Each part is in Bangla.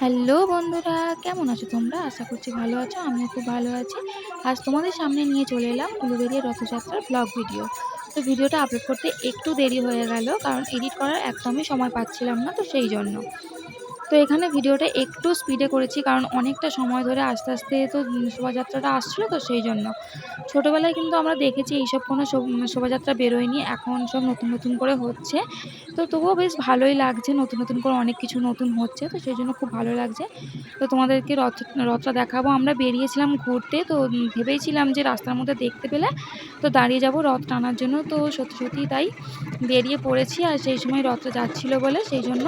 হ্যালো বন্ধুরা, কেমন আছো তোমরা? আশা করছি ভালো আছো, আমিও খুব ভালো আছি। আজ তোমাদের সামনে নিয়ে চলে এলাম উলুবেরিয়া রথযাত্রার ব্লগ ভিডিও তো ভিডিওটা আপলোড করতে একটু দেরি হয়ে গেল, কারণ এডিট করার একদমই সময় পাচ্ছিলাম না, তো সেই জন্য। তো এখানে ভিডিওটা একটু স্পিডে করেছি, কারণ অনেকটা সময় ধরে আস্তে আস্তে তো শোভাযাত্রাটা আসছিল তো সেই জন্য। ছোটোবেলায় কিন্তু আমরা দেখেছি এইসব কোনো শোভাযাত্রা বেরোয়নি, এখন সব নতুন নতুন করে হচ্ছে। তো তবুও বেশ ভালোই লাগছে, নতুন নতুন করে অনেক কিছু নতুন হচ্ছে, তো সেই জন্য খুব ভালো লাগছে। তো তোমাদেরকে রথ, রথটা দেখাবো। আমরা বেরিয়েছিলাম ঘুরতে, তো ভেবেছিলাম যে রাস্তার মধ্যে দেখতে পেলে তো দাঁড়িয়ে যাব রথ টানার জন্য। তো সত্যি সত্যি তাই বেরিয়ে পড়েছি, আর সেই সময় রথটা যাচ্ছিল বলে সেই জন্য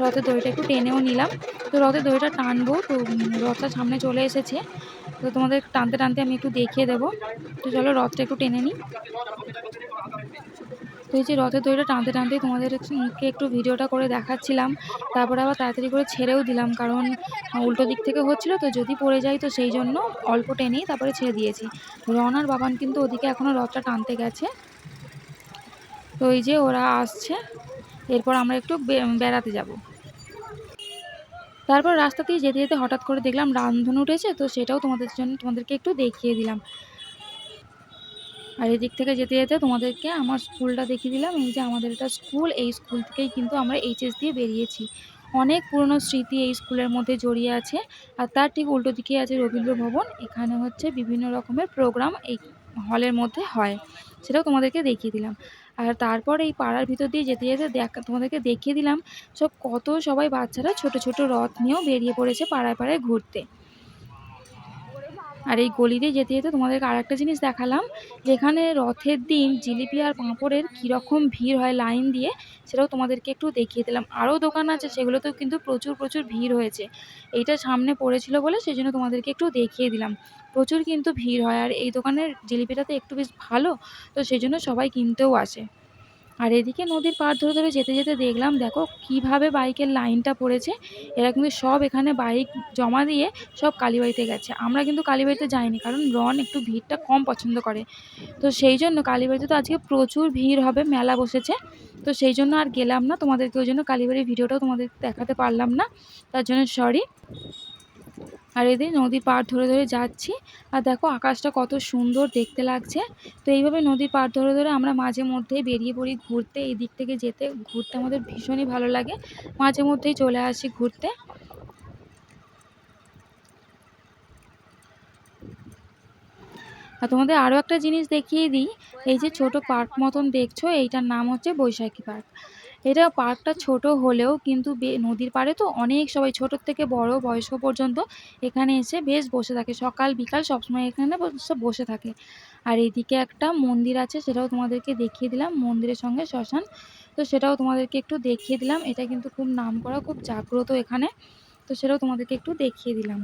রথের দড়িটা একটু টেনেও নিলাম। তো রথের দড়িটা টানবো। তো রথটা সামনে চলে এসেছে। তো তোমাদের টানতে টানতে আমি একটু দেখিয়ে দেবো। তো চলো রথটা একটু টেনে নিই। তো এই যে রথের দড়িটা টানতে টানতেই তোমাদেরকে একটু ভিডিওটা করে দেখাচ্ছিলাম। তারপরে আবার তাড়াতাড়ি করে ছেড়েও দিলাম। কারণ উল্টো দিক থেকে হচ্ছিল। তো যদি পড়ে যায় তো সেই জন্য অল্প টেনেই তারপরে ছেড়ে দিয়েছি। রন আর বাবান কিন্তু ওদিকে এখনও রথটা টানতে গেছে। তো এই যে ওরা আসছে। এরপর আমরা একটু বেড়াতে যাব। তারপর রাস্তা দিয়ে যেতে যেতে হঠাৎ করে দেখলাম রামধনু উঠেছে, তো সেটাও তোমাদের জন্য তোমাদেরকে একটু দেখিয়ে দিলাম। আর এদিক থেকে যেতে যেতে তোমাদেরকে আমার স্কুলটা দেখিয়ে দিলাম, এই যে আমাদের এটা স্কুল, এই স্কুল থেকেই কিন্তু আমরা এইচএস দিয়ে বেরিয়েছি। অনেক পুরনো স্মৃতি এই স্কুলের মধ্যে জড়িয়ে আছে, আর তার ঠিক উল্টো দিকেই আছে রবীন্দ্র ভবন এখানে হচ্ছে বিভিন্ন রকমের প্রোগ্রাম এই হলের মধ্যে হয়, সেটাও তোমাদেরকে দেখিয়ে দিলাম। আর তারপর এই পাড়ার ভিতর দিয়ে যেতে যেতে দেখা তোমাদেরকে দেখিয়ে দিলাম, সব কত সবাই বাচ্চারা ছোট ছোট রথ নিয়েও বেরিয়ে পড়েছে পাড়ায় পাড়ায় ঘুরতে। আর এই গলি দিয়ে যেতে যেতে তোমাদেরকে আর একটা জিনিস দেখালাম, যেখানে রথের দিন জিলিপি আর পাঁপড়ের কীরকম ভিড় হয় লাইন দিয়ে, সেটাও তোমাদেরকে একটু দেখিয়ে দিলাম। আরও দোকান আছে, সেগুলোতেও কিন্তু প্রচুর প্রচুর ভিড় হয়েছে। এইটা সামনে পড়েছিল বলে সেই জন্য তোমাদেরকে একটু দেখিয়ে দিলাম। প্রচুর কিন্তু ভিড় হয়, আর এই দোকানের জিলিপিটা তো একটু বেশ ভালো, তো সেই জন্য সবাই কিনতেও আসে। আর এদিকে নদীর পাড় ধরে ধরে যেতে যেতে দেখলাম, দেখো কীভাবে বাইকের লাইনটা পড়েছে। এরা কিন্তু সব এখানে বাইক জমা দিয়ে সব কালীবাড়িতে গেছে। আমরা কিন্তু কালীবাড়িতে যাইনি, কারণ রন একটু ভিড়টা কম পছন্দ করে। তো সেই জন্য কালীবাড়িতে তো আজকে প্রচুর ভিড় হবে, মেলা বসেছে। তো সেই জন্য আর গেলাম না। তোমাদেরকে ওই জন্য কালীবাড়ির ভিডিওটাও তোমাদের দেখাতে পারলাম না। তার জন্য সরি আর এদের নদীর পার ধরে ধরে যাচ্ছি। আর দেখো আকাশটা কত সুন্দর দেখতে লাগছে। তো এইভাবে নদীর পার ধরে ধরে আমরা মাঝে মধ্যেই বেরিয়ে পড়ি ঘুরতে। এই দিক থেকে যেতে ঘুরতে আমাদের ভীষণই ভালো লাগে। মাঝে মধ্যেই চলে আসি ঘুরতে। আর তোমাদের আরও একটা জিনিস দেখিয়ে দিই। এই যে ছোট পার্ক মতন দেখছ, এইটার নাম হচ্ছে বৈশাখী পার্ক। এটা পার্কটা ছোট হলেও কিন্তু নদীর পাড়ে তো অনেক সবাই ছোটোর থেকে বড় বয়স্ক পর্যন্ত এখানে এসে বেশ বসে থাকে। সকাল, বিকাল সবসময় এখানে সব বসে থাকে। আর এদিকে একটা মন্দির আছে, সেটাও তোমাদেরকে দেখিয়ে দিলাম, মন্দিরের সঙ্গে শ্মশান। তো সেটাও তোমাদেরকে একটু দেখিয়ে দিলাম। এটা কিন্তু খুব নাম করা খুব জাগ্রত এখানে। তো সেটাও তোমাদেরকে একটু দেখিয়ে দিলাম।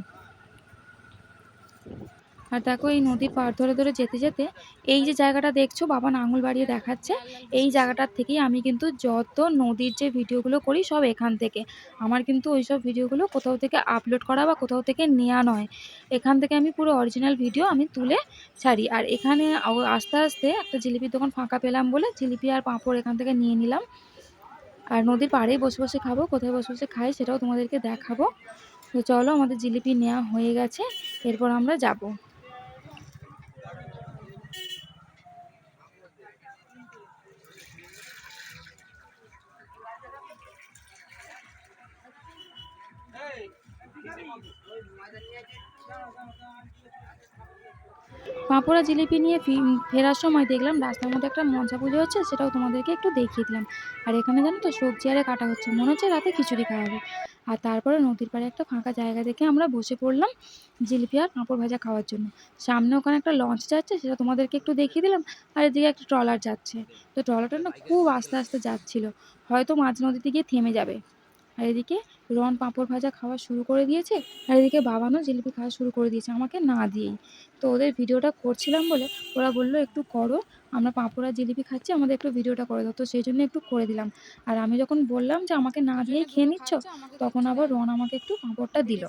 আর দেখো এই নদীর পাড় ধরে ধরে যেতে যেতে এই যে জায়গাটা দেখছ, বাবা আঙুল বাড়িয়ে দেখাচ্ছে, এই জায়গাটার থেকেই আমি কিন্তু যত নদীর যে ভিডিওগুলো করি সব এখান থেকে। আমার কিন্তু ওই সব ভিডিওগুলো কোথাও থেকে আপলোড করা বা কোথাও থেকে নেওয়া নয়। এখান থেকে আমি পুরো অরিজিনাল ভিডিও আমি তুলে ছাড়ি। আর এখানে আস্তে আস্তে একটা জিলিপির দোকান ফাঁকা পেলাম বলে জিলিপি আর পাঁপড় এখান থেকে নিয়ে নিলাম। আর নদীর পাড়েই বসে বসে খাব, কোথায় বসে বসে খাই সেটাও তোমাদেরকে দেখাবো। তো চলো আমাদের জিলিপি নেওয়া হয়ে গেছে, এরপর আমরা যাব। পাঁপড়া জিলিপি নিয়ে ফেরার সময় দেখলাম রাস্তার মধ্যে একটা মজা পুজো হচ্ছে, সেটাও তোমাদেরকে একটু দেখিয়ে দিলাম। আর এখানে জানো তো, সবজি আরে কাটা হচ্ছে। মনে হচ্ছে রাতে খিচুড়ি খাওয়া হবে। আর তারপরে নদীর পাড়ে একটা ফাঁকা জায়গা দেখে আমরা বসে পড়লাম জিলিপি আর পাঁপড় ভাজা খাওয়ার জন্য। সামনে ওখানে একটা লঞ্চ যাচ্ছে, সেটা তোমাদেরকে একটু দেখিয়ে দিলাম। আর এদিকে একটা ট্রলার যাচ্ছে। তো ট্রলারটা না খুব আস্তে আস্তে যাচ্ছিল। হয়তো মাঝ নদীতে গিয়ে থেমে যাবে। আর এদিকে রন পাঁপড় ভাজা খাওয়া শুরু করে দিয়েছে আর এদিকে বাবানও জিলিপি খাওয়া শুরু করে দিয়েছে আমাকে না দিয়েই। তো ওদের ভিডিওটা করছিলাম বলে ওরা বলল একটু করো আমরা পাঁপড় আর জিলিপি খাচ্ছি আমাদের একটু ভিডিওটা করে দাও। তো সেই জন্য একটু করে দিলাম। আর আমি যখন বললাম যে আমাকে না দিয়েই খেয়ে নিচ্ছ? তখন আবার রন আমাকে একটু পাঁপড়টা দিল।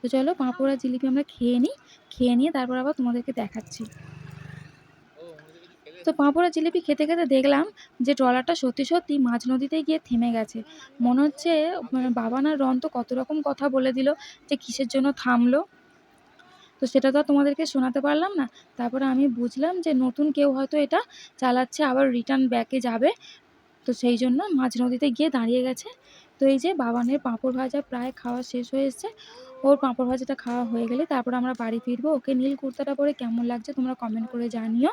তো চলো পাঁপড় আর জিলিপি আমরা খেয়ে নিই খেয়ে নিয়ে তারপর আবার তোমাদেরকে দেখাচ্ছি। তো পাঁপড় জিলিপি খেতে খেতে দেখলাম যে ট্রলারটা সত্যি সত্যি মাঝ নদীতে গিয়ে থেমে গেছে। মনে হচ্ছে মানে বাবান আর তো কত রকম কথা বলে দিল যে কিসের জন্য থামলো। তো সেটা তো তোমাদেরকে শোনাতে পারলাম না। তারপরে আমি বুঝলাম যে নতুন কেউ হয়তো এটা চালাচ্ছে, আবার রিটার্ন ব্যাকে যাবে। তো সেই জন্য মাঝ নদীতে গিয়ে দাঁড়িয়ে গেছে। তো এই যে বাবানের পাঁপড় ভাজা প্রায় খাওয়া শেষ হয়ে এসছে। ওর পাঁপড় ভাজাটা খাওয়া হয়ে গেলে তারপর আমরা বাড়ি ফিরবো। ওকে নীল কুর্তাটা পরে কেমন লাগছে তোমরা কমেন্ট করে জানিও।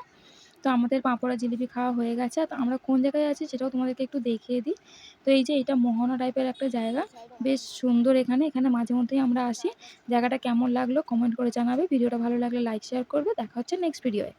তো আমাদের পাঁপড়া জিলিপি খাওয়া হয়ে গেছে। তো আমরা কোন জায়গায় আছি সেটাও তোমাদেরকে একটু দেখিয়ে দিই। তো এই যে এটা মোহনা টাইপের একটা জায়গা। বেশ সুন্দর এখানে। এখানে মাঝে মধ্যেই আমরা আসি। জায়গাটা কেমন লাগল কমেন্ট করে জানাবে। ভিডিওটা ভালো লাগলে লাইক শেয়ার করবে। দেখা হচ্ছে নেক্সট ভিডিওয়ে